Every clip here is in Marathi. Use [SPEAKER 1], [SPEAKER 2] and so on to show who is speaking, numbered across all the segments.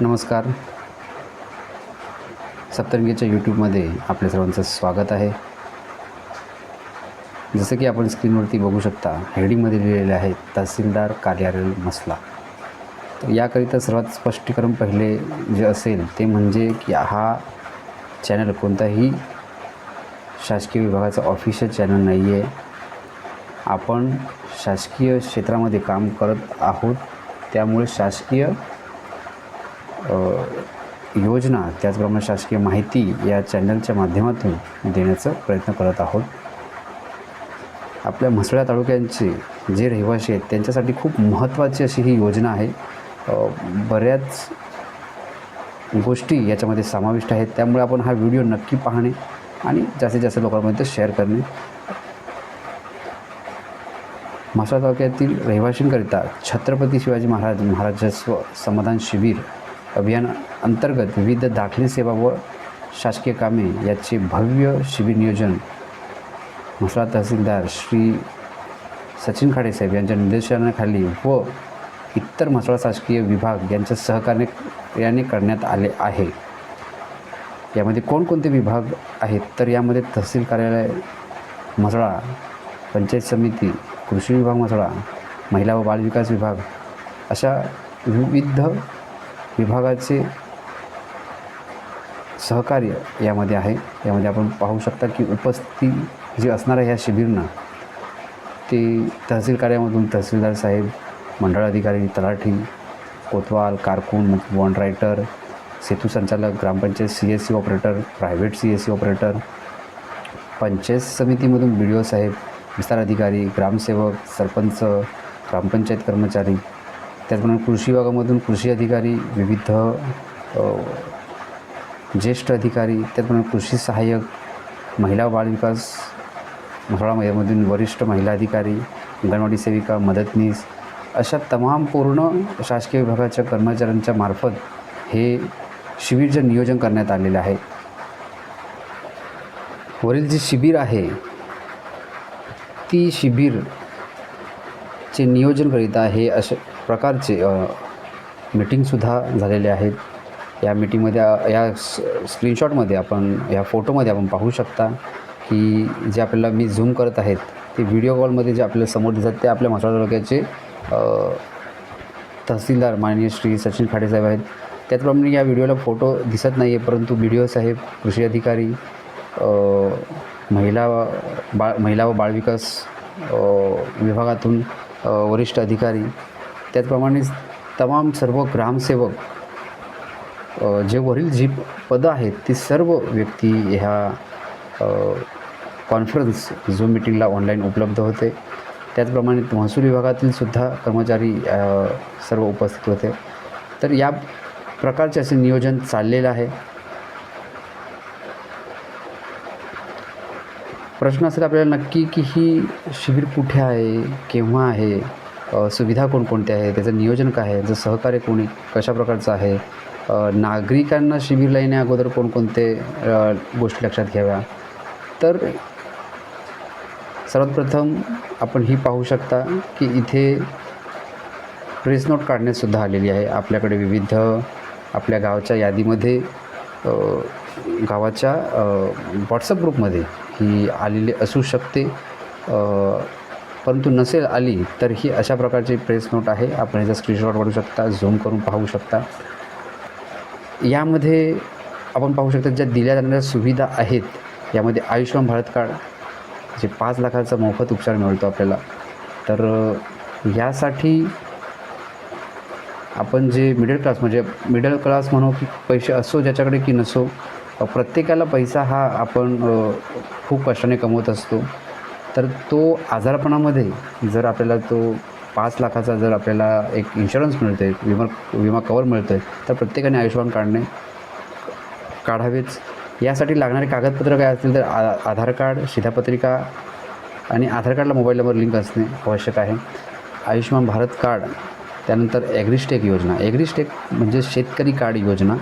[SPEAKER 1] नमस्कार. सप्तरंगीच्या यूट्यूबमध्ये आपल्या सर्वांचं स्वागत आहे. जसं की आपण स्क्रीनवरती बघू शकता हेडिंगमध्ये लिहिलेले आहे तहसीलदार कार्यालय मसला. तर याकरिता सर्वात स्पष्टीकरण पहिले जे असेल ते म्हणजे की हा चॅनल कोणताही शासकीय विभागाचा ऑफिशियल चॅनल नाही आहे आपण शासकीय क्षेत्रामध्ये काम करत आहोत त्यामुळे शासकीय योजना त्याचप्रमाणे शासकीय माहिती या चॅनलच्या माध्यमातून देण्याचा प्रयत्न करत आहोत. आपल्या म्हसळ्या तालुक्यांचे जे रहिवासी आहेत त्यांच्यासाठी खूप महत्त्वाची अशी ही योजना आहे. बऱ्याच गोष्टी याच्यामध्ये समाविष्ट आहेत. त्यामुळे आपण हा व्हिडिओ नक्की पाहणे आणि जास्तीत जास्त लोकांमध्ये शेअर करणे. म्हसळा तालुक्यातील रहिवाशींकरिता छत्रपती शिवाजी महाराज महाराजस्व समाधान शिबिर अभियान अंतर्गत विविध दाखले सेवा व शासकीय कामे याचे भव्य शिबिर नियोजन म्हसळा तहसीलदार श्री सचिन खाडेसाहेब यांच्या निर्देशनाखाली व इतर म्हसळा शासकीय विभाग यांच्या सहकार्य याने करण्यात आले आहे. यामध्ये कोणकोणते विभाग आहेत? तर यामध्ये तहसील कार्यालय म्हसळा पंचायत समिती कृषी विभाग म्हसळा महिला व बालविकास विभाग अशा विविध विभागाचे सहकार्य यामध्ये आहे. यामध्ये आपण पाहू शकता की उपस्थिती जी असणार आहे या शिबिरना ते तहसील कार्यामधून तहसीलदार साहेब मंडळ अधिकारी तलाठी कोतवाल कारकून बॉन्ड रायटर सेतू संचालक gram panchayat C S C operator private C S C operator panchayat समितीमधून B D O साहेब विस्तार अधिकारी ग्रामसेवक सरपंच ग्रामपंचायत कर्मचारी त्याचप्रमाणे कृषी विभागामधून कृषी अधिकारी विविध ज्येष्ठ अधिकारी त्याचप्रमाणे कृषी सहाय्यक महिला व बालविकास मधून वरिष्ठ महिला अधिकारी अंगणवाडी सेविका मदतनीस अशा तमाम पूर्ण शासकीय विभागाच्या कर्मचाऱ्यांच्या मार्फत हे शिबिरचं नियोजन करण्यात आलेलं आहे. वरील जे शिबिर आहे ती शिबिरचे नियोजनकरिता हे असे प्रकारचे मीटिंगसुद्धा झालेले आहेत. या मीटिंगमध्ये या स्क्रीनशॉटमध्ये आपण या फोटोमध्ये आपण पाहू शकता की जे आपल्याला मी झूम करत आहेत ते व्हिडिओ कॉलमध्ये जे आपल्याला समोर दिसतात ते आपल्या म्हसळा तालुक्याचे तहसीलदार माननीय श्री सचिन खाडेसाहेब आहेत. त्याचप्रमाणे या व्हिडिओला फोटो दिसत नाही आहे परंतु बी डी ओ साहेब कृषी अधिकारी महिला बाळ महिला व बालविकास विभागातून वरिष्ठ अधिकारी त्याचप्रमाणे तमाम सर्व ग्रामसेवक जे वरील जी पदं आहेत ती सर्व व्यक्ती ह्या कॉन्फरन्स झूम मिटिंगला ऑनलाईन उपलब्ध होते. त्याचप्रमाणे महसूल विभागातील सुद्धा कर्मचारी सर्व उपस्थित होते. तर या प्रकारचे असे नियोजन चाललेलं आहे. प्रश्न असेल आपल्याला नक्की की ही शिबिर कुठे आहे केव्हा आहे? सुविधा कोणकोणत्या आहे त्याचं नियोजन काय आहे? त्याचं सहकार्य कोणी कशा प्रकारचं आहे? नागरिकांना शिबिरला येण्या अगोदर कोणकोणते गोष्टी लक्षात घ्याव्या? तर सर्वात प्रथम आपण ही पाहू शकता की इथे प्रेस नोट काढण्यातसुद्धा आलेली आहे. आपल्याकडे विविध आपल्या गावाच्या यादीमध्ये गावाच्या व्हॉट्सअप ग्रुपमध्ये ही आलेली असू शकते. परंतु नसेल आली तर ही अशा प्रकारची प्रेस नोट आहे. आपण याचा स्क्रीनशॉट काढू शकता झूम करून पाहू शकता. यामध्ये आपण पाहू शकता ज्या दिल्या जाणाऱ्या सुविधा आहेत यामध्ये आयुष्यमान भारत कार्ड जे पाच लाखाचा मोफत उपचार मिळतो आपल्याला. तर यासाठी आपण जे मिडल क्लास म्हणजे मिडल क्लास म्हणू की पैसे असो ज्याच्याकडे की नसो प्रत्येकाला पैसा हा आपण खूप कष्टाने कमवत असतो. तर तो आजारपणामध्ये जर आपल्याला तो पाच लाखाचा जर आपल्याला एक इन्शुरन्स मिळतो आहे विमा विमा कवर मिळतो आहे तर प्रत्येकाने आयुष्यमान काढणे काढावेच. यासाठी लागणारे कागदपत्र काय असतील तर आ आधार कार्ड शिधापत्रिका आणि आधार कार्डला मोबाईल नंबर लिंक असणे आवश्यक आहे. आयुष्यमान भारत कार्ड त्यानंतर ॲग्रिस्टेक योजना. ॲग्रिस्टेक म्हणजे शेतकरी कार्ड योजना.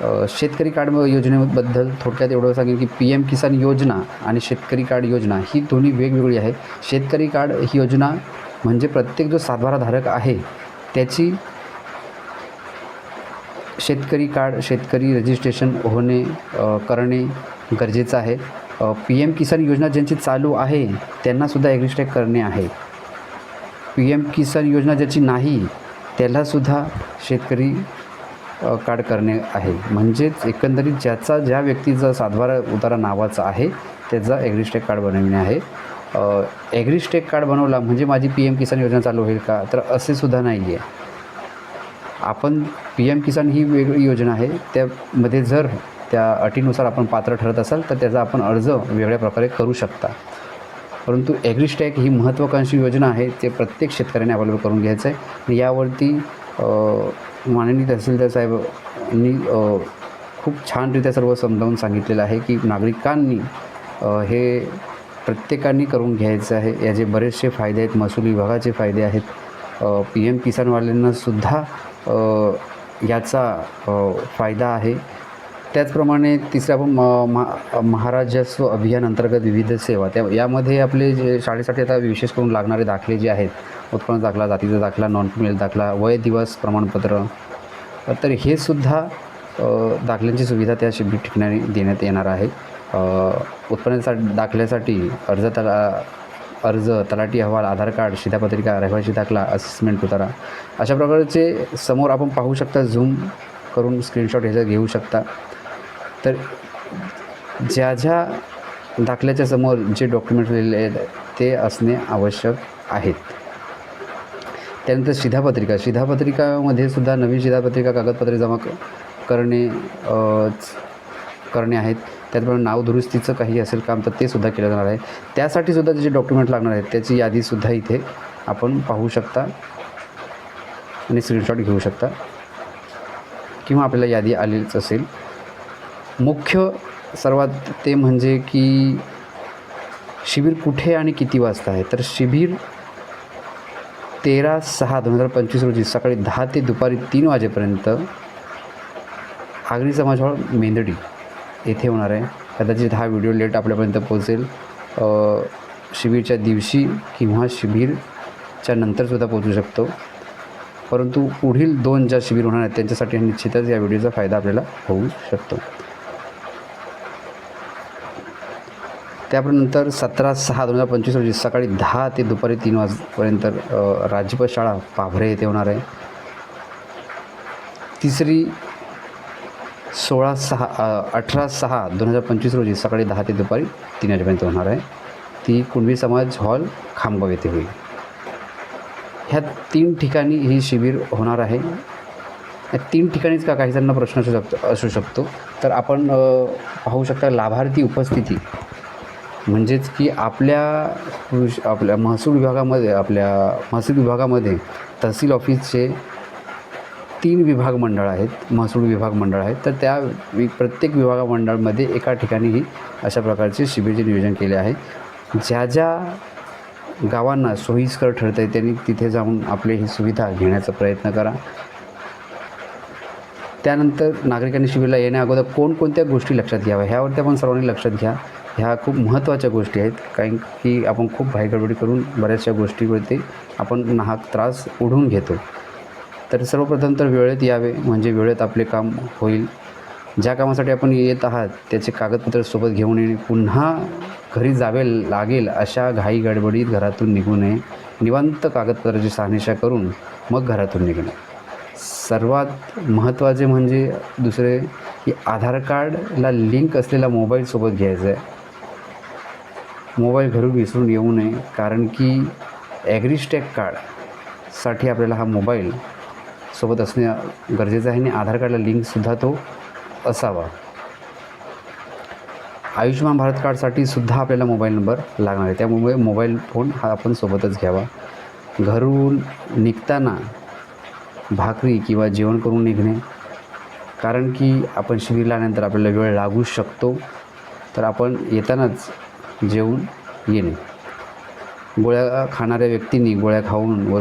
[SPEAKER 1] शेतकरी कार्ड योजनेबद्दल थोडक्यात एवढं सांगेन की पी एम किसान योजना आणि शेतकरी कार्ड योजना ही दोन्ही वेगवेगळी आहे शेतकरी कार्ड ही योजना म्हणजे प्रत्येक जो सातबाराधारक आहे त्याची शेतकरी कार्ड शेतकरी रजिस्ट्रेशन होणे करणे गरजेचं आहे. पी एम किसान योजना ज्यांची चालू आहे त्यांनासुद्धा ॲग्रिस्टॅग करणे आहे. पी एम किसान योजना ज्याची नाही त्यालासुद्धा शेतकरी काढ कार्ड करणे आहे. म्हणजेच एकंदरीत ज्याचा ज्या व्यक्तीचा सातबारा उतारा नावाचा आहे त्याचा ॲग्रिस्टेक कार्ड बनविणे आहे. ॲग्रिस्टेक कार्ड बनवला म्हणजे माझी पी एम किसान योजना चालू होईल का? तर असे सुद्धा नाही आहे आपण पी एम किसान ही वेगळी योजना आहे. त्यामध्ये जर त्या अटीनुसार आपण पात्र ठरत असाल तर त्याचा आपण अर्ज वेगळ्या प्रकारे करू शकता. परंतु ॲग्रिस्टॅक ही महत्त्वाकांक्षी योजना आहे ते प्रत्येक शेतकऱ्याने अवेलेबल करून घ्यायचं आहे यावरती माननीय तहसीलदार साहेबांनी खूप छानरित्या सर्व समजावून सांगितलेलं आहे की नागरिकांनी हे प्रत्येकाने करून घ्यायचं आहे. याचे बरेचसे फायदे आहेत. महसूल विभागाचे फायदे आहेत. पी एम किसानवाल्यांनासुद्धा याचा फायदा आहे. त्याचप्रमाणे तिसऱ्या आपण म- महाराजस्व अभियान अंतर्गत विविध सेवा त्या यामध्ये आपले जे शाळेसाठी आता विशेष करून लागणारे दाखले जे आहेत उत्पन्न दाखला जातीचा दाखला नॉन क्रिमिनल दाखला वय दिवस प्रमाणपत्र तर हे सुद्धा दाखल्यांची सुविधा त्या शिबिर ठिकाणी देण्यात येणार आहे. अ, उत्पन्नासाठी दाखल्यासाठी अर्ज तला अर्ज तलाठी अहवाल आधार कार्ड शिधापत्रिका रहिवासी दाखला असेसमेंट उतारा. अशा प्रकारचे समोर आपण पाहू शकता झूम करून स्क्रीनशॉट ह्याचा घेऊ शकता. तर ज्या ज्या दाखल्याच्या समोर जे डॉक्युमेंट लिहिलेले आहेत ते असणे आवश्यक आहेत. त्यानंतर शिधापत्रिका शिधापत्रिकामध्ये सुद्धा नवीन शिधापत्रिका कागदपत्रे जमा क करणे च- करणे आहेत. त्याचप्रमाणे नाव दुरुस्तीचं काही असेल काम तर ते सुद्धा केलं जाणार आहे. त्यासाठी सुद्धा जे डॉक्युमेंट लागणार आहेत त्याची यादीसुद्धा इथे आपण पाहू शकता आणि स्क्रीनशॉट घेऊ शकता. किंवा आपल्याला यादी आलीच असेल. मुख्य सर्वात ते म्हणजे की शिबिर कुठे आणि किती वाजता आहे? तर शिबिर तेरा सहा दोन हजार पंचवीस रोजी सकाळी दहा ते दुपारी तीन वाजेपर्यंत आगरी समाज हॉल मेंदडी येथे होणार आहे. कदाचित हा व्हिडिओ लेट आपल्यापर्यंत पोहोचेल. शिबिरच्या दिवशी किंवा शिबिरच्या नंतरसुद्धा पोहोचू शकतो. परंतु पुढील दोन ज्या शिबिर होणार आहेत त्यांच्यासाठी निश्चितच या व्हिडिओचा फायदा आपल्याला होऊ शकतो. त्यानंतर सतरा सहा दोन हजार पंचवीस रोजी सकाळी दहा ते दुपारी तीन वाजपर्यंत राजप शाळा पाभरे येथे होणार आहे. तिसरी सोळा सहा अठरा सहा दोन हजार पंचवीस रोजी सकाळी दहा ते दुपारी तीन वाजेपर्यंत होणार आहे. ती कुणबी समाज हॉल खामगाव येथे होईल. ह्या तीन ठिकाणी ही शिबिर होणार आहे. या तीन ठिकाणीच का काही जणांना प्रश्न असू शकतो असू शकतो? तर आपण पाहू शकता लाभार्थी उपस्थिती. म्हणजेच की आपल्या कृषी आपल्या महसूल विभागामध्ये आपल्या महसूल विभागामध्ये तहसील ऑफिसचे तीन विभाग मंडळ आहेत महसूल विभाग मंडळ आहेत. तर त्या वि प्रत्येक विभाग मंडळामध्ये एका ठिकाणीही अशा प्रकारचे शिबिरचे नियोजन केले आहे. ज्या ज्या गावांना सोयीस्कर ठरतं आहे त्यांनी तिथे जाऊन आपली ही सुविधा घेण्याचा प्रयत्न करा. त्यानंतर नागरिकांनी शिबिरला येण्या अगोदर कोणकोणत्या गोष्टी लक्षात घ्याव्या ह्यावरती आपण सर्वांनी लक्षात घ्या. ह्या खूप महत्त्वाच्या गोष्टी आहेत. कारण की आपण खूप भाईगडबडी करून बऱ्याचशा गोष्टीवरती आपण नाहक त्रास ओढून घेतो. तर सर्वप्रथम तर वेळेत यावे म्हणजे वेळेत आपले काम होईल. ज्या कामासाठी आपण येत आहात त्याचे कागदपत्र सोबत घेऊन येणे पुन्हा घरी जावे लागेल अशा घाई गडबडीत घरातून निघू नये. निवांत कागदपत्राची सहनिशा करून मग घरातून निघणे सर्वात महत्त्वाचे म्हणजे दुसरे की आधार कार्डला लिंक असलेला मोबाईल सोबत घ्यायचा आहे. मोबाईल घरून विसरून येऊ नये कारण की ॲग्रिस्टॅक कार्डसाठी आपल्याला हा मोबाईल सोबत असणे गरजेचं आहे आणि आधार कार्डला लिंकसुद्धा तो असावा. आयुष्यमान भारत कार्डसाठी सुद्धा आपल्याला मोबाईल नंबर लागणार आहे. त्यामुळे मोबाईल फोन हा आपण सोबतच घ्यावा. घरून निघताना भाकरी किंवा जेवण करून निघणे कारण की आपण शिबिरला आल्यानंतर आपल्याला वेळ लागू शकतो. तर आपण येतानाच जेवून येणे. गोळ्या खाणाऱ्या व्यक्तींनी गोळ्या खाऊन व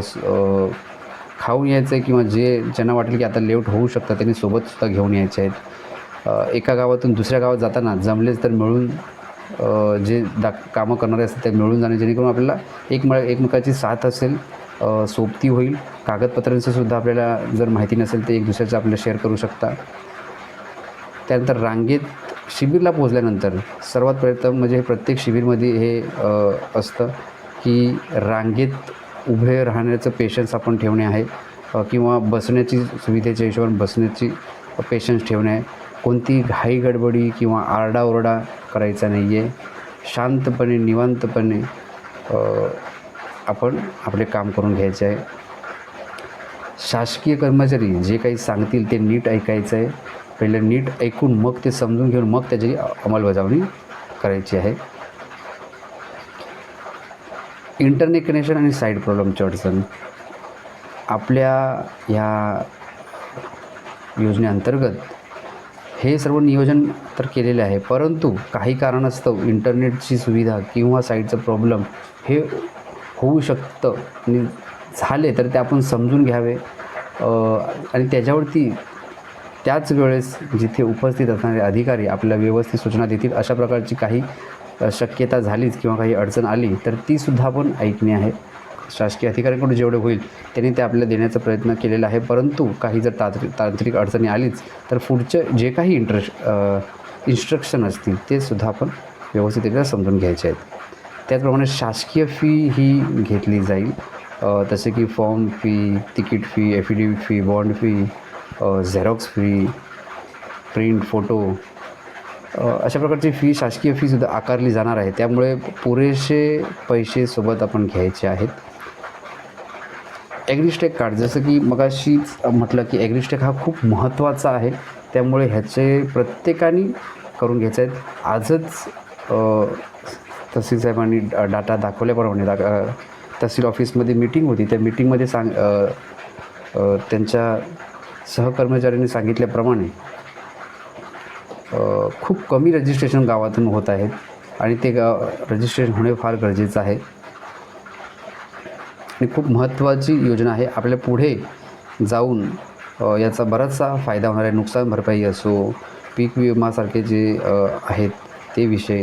[SPEAKER 1] खाऊन यायचं आहे किंवा जे ज्यांना वाटेल की आता लेट होऊ शकतं त्यांनी सोबतसुद्धा घेऊन यायचे आहेत. एका गावातून दुसऱ्या गावात जाताना जमलेच तर मिळून जे दा कामं करणारे असतात ते मिळून जाणे जेणेकरून आपल्याला एकमेळ एकमेकाची साथ असेल सोबती होईल. कागदपत्रांचं सुद्धा आपल्याला जर माहिती नसेल तर एक दुसऱ्याचं आपल्याला शेअर करू शकता. त्यानंतर रांगेत शिबिरला पोहोचल्यानंतर सर्वात प्रयत्न म्हणजे प्रत्येक शिबिरमध्ये हे असतं की रांगेत उभे राहण्याचं पेशन्स आपण ठेवणे आहे किंवा बसण्याची सुविधेच्या हिशोबाने बसण्याची पेशन्स ठेवणे आहे. कोणती घाई गडबडी किंवा आरडाओरडा करायचा नाही आहे शांतपणे निवांतपणे आपण आपले काम करून घ्यायचे आहे. शासकीय कर्मचारी जे काही सांगतील ते नीट ऐकायचं आहे. पहिले नीट ऐकून मग ते समजून घेऊन मग त्याची अंमलबजावणी करायची आहे. इंटरनेट कनेक्शन आणि साईड प्रॉब्लेमची अडचण. आपल्या ह्या योजनेअंतर्गत हे सर्व नियोजन तर केलेले आहे परंतु काही कारणास्तव इंटरनेटची सुविधा किंवा साईटचं प्रॉब्लेम हे होऊ शकतं. आणि झाले तर ते आपण समजून घ्यावे. आणि त्याच्यावरती त्याच वेळेस जिथे उपस्थित असणारे अधिकारी आपल्याला व्यवस्थित सूचना देतील अशा प्रकारची काही शक्यता झालीच किंवा काही अडचण आली तर तीसुद्धा आपण ऐकणे आहे. शासकीय अधिकाऱ्यांकडून जेवढे होईल त्यांनी ते आपल्याला देण्याचा प्रयत्न केलेला आहे. परंतु काही जर तांत्रिक तांत्रिक अडचणी आलीच तर पुढचे जे काही इंट्रश इन्स्ट्रक्शन असतील ते सुद्धा आपण व्यवस्थितरित्या समजून घ्यायचे आहेत. त्याचप्रमाणे शासकीय फी ही घेतली जाईल. जसे की form fee ticket fee affidavit fee bond fee xerox fee print photo अशा प्रकारची फी शासकीय फीसुद्धा आकारली जाणार आहे. त्यामुळे पुरेसे पैसे सोबत आपण घ्यायचे आहेत. ॲग्रिस्टेक कार्ड जसं की मगाशीच म्हटलं की ॲग्रिस्टेक हा खूप महत्त्वाचा आहे. त्यामुळे ह्याचे प्रत्येकाने करून घ्यायचे आहेत. आजच तहसील साहेबांनी डा- डाटा दाखवल्याप्रमाणे दा तहसील ऑफिसमध्ये मीटिंग होती. त्या मीटिंगमध्ये सांग त्यांच्या सहकर्मचाऱ्यांनी सांगितल्याप्रमाणे खूप कमी रजिस्ट्रेशन गावातून होत आहेत आणि ते गाव रजिस्ट्रेशन होणे फार गरजेचं आहे. आणि खूप महत्त्वाची योजना आहे. आपल्या पुढे जाऊन याचा बराचसा फायदा होणार आहे नुकसान भरपाई असो पीक विमासारखे जे आहेत ते विषय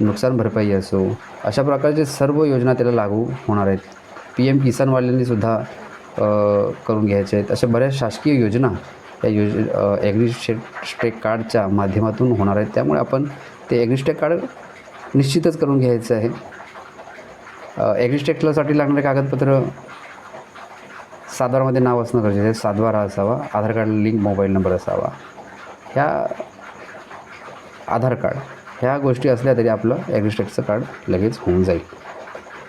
[SPEAKER 1] नुकसान भरपाई असो अशा प्रकारचे सर्व योजना त्याला लागू होणार आहेत. पी एम किसानवाल्यांनीसुद्धा करून घ्यायचे आहेत. अशा बऱ्याच शासकीय योजना या योज ॲग्रिस्टेक कार्डच्या माध्यमातून होणार आहेत. त्यामुळे आपण ते ॲग्रिस्टेक कार्ड निश्चितच करून घ्यायचं आहे. ॲग्रीस्टेकलासाठी लागणारे कागदपत्र सातबारामध्ये नाव असणं गरजेचं आहे. सातबारा असावा Aadhaar card link mobile number असावा. ह्या आधार कार्ड ह्या गोष्टी असल्या तरी आपलं ॲग्रिस्टेक्टचं कार्ड लगेच होऊन जाईल.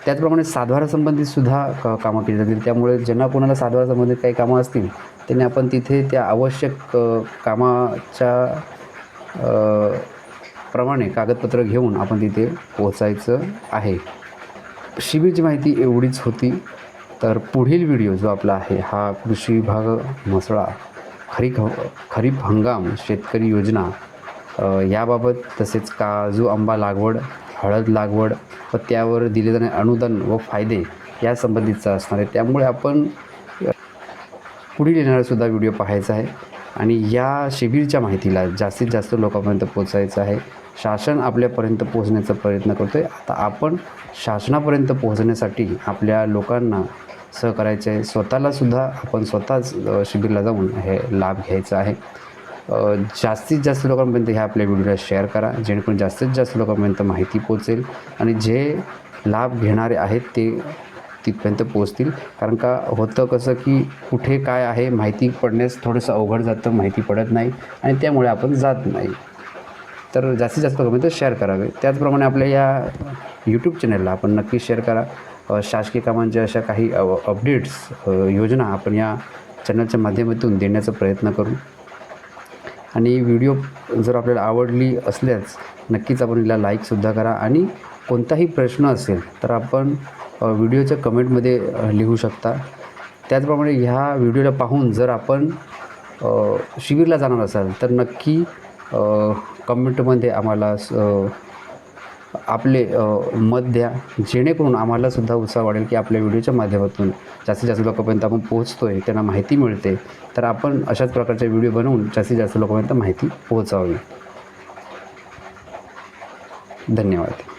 [SPEAKER 1] त्याचप्रमाणे सातबारा संबंधित सुद्धा क कामं केली जातील. त्यामुळे ज्यांना कोणाला सातबारा संबंधित काही कामं असतील त्यांनी आपण तिथे त्या आवश्यक कामाच्या प्रमाणे कागदपत्र घेऊन आपण तिथे पोचायचं आहे. शिबिरची माहिती एवढीच होती. तर पुढील व्हिडिओ जो आपला आहे हा कृषी विभाग म्हसळा खरीप खरीप हंगाम शेतकरी योजना याबाबत तसेच काजू आंबा लागवड हळद लागवड व त्यावर दिले जाणारे अनुदान व फायदे यासंबंधीचा असणार आहे. त्यामुळे आपण पुढील येणारासुद्धा व्हिडिओ पाहायचा आहे. आणि या शिबिरच्या माहितीला जास्तीत जास्त लोकांपर्यंत पोचायचं आहे. शासन आपल्यापर्यंत पोहोचण्याचा प्रयत्न करतो आहे आता आपण शासनापर्यंत पोहोचण्यासाठी आपल्या लोकांना सहकार्याचे आहे स्वतःलासुद्धा आपण स्वतःच शिबिरला जाऊन हे लाभ घ्यायचा आहे. जास्तीत जास्त लोकांपर्यंत ह्या आपल्या व्हिडिओला शेअर करा जेणेकरून जास्तीत जास्त लोकांपर्यंत माहिती पोचेल आणि जे लाभ घेणारे आहेत ते तिथपर्यंत पोचतील कारण का होतं कसं की कुठे काय आहे माहिती पडण्यास थोडंसं अवघड जातं माहिती पडत नाही आणि त्यामुळे आपण जात नाही. तर जास्तीत जास्त लोकांपर्यंत शेअर करावे. त्याचप्रमाणे आपल्या या यूट्यूब चॅनलला आपण नक्की शेअर करा. शासकीय कामांच्या अशा काही अपडेट्स योजना आपण या चॅनलच्या माध्यमातून देण्याचा प्रयत्न करू. आणि व्हिडिओ जर आपल्याला आवडली असल्यास नक्कीच आपण हिला लाईकसुद्धा करा. आणि कोणताही प्रश्न असेल तर आपण व्हिडिओच्या कमेंटमध्ये लिहू शकता. त्याचप्रमाणे ह्या व्हिडिओला पाहून जर आपण शिबिरला जाणार असाल तर नक्की कमेंटमध्ये आम्हाला स- आपले मत द्या. जेणेकरून आम्हालासुद्धा उत्साह वाढेल की आपल्या व्हिडिओच्या माध्यमातून जास्तीत जास्त लोकांपर्यंत आपण पोहोचतो आहे त्यांना माहिती मिळते. तर आपण अशाच प्रकारचे व्हिडिओ बनवून जास्तीत जास्त लोकांपर्यंत माहिती पोहोचावी. धन्यवाद.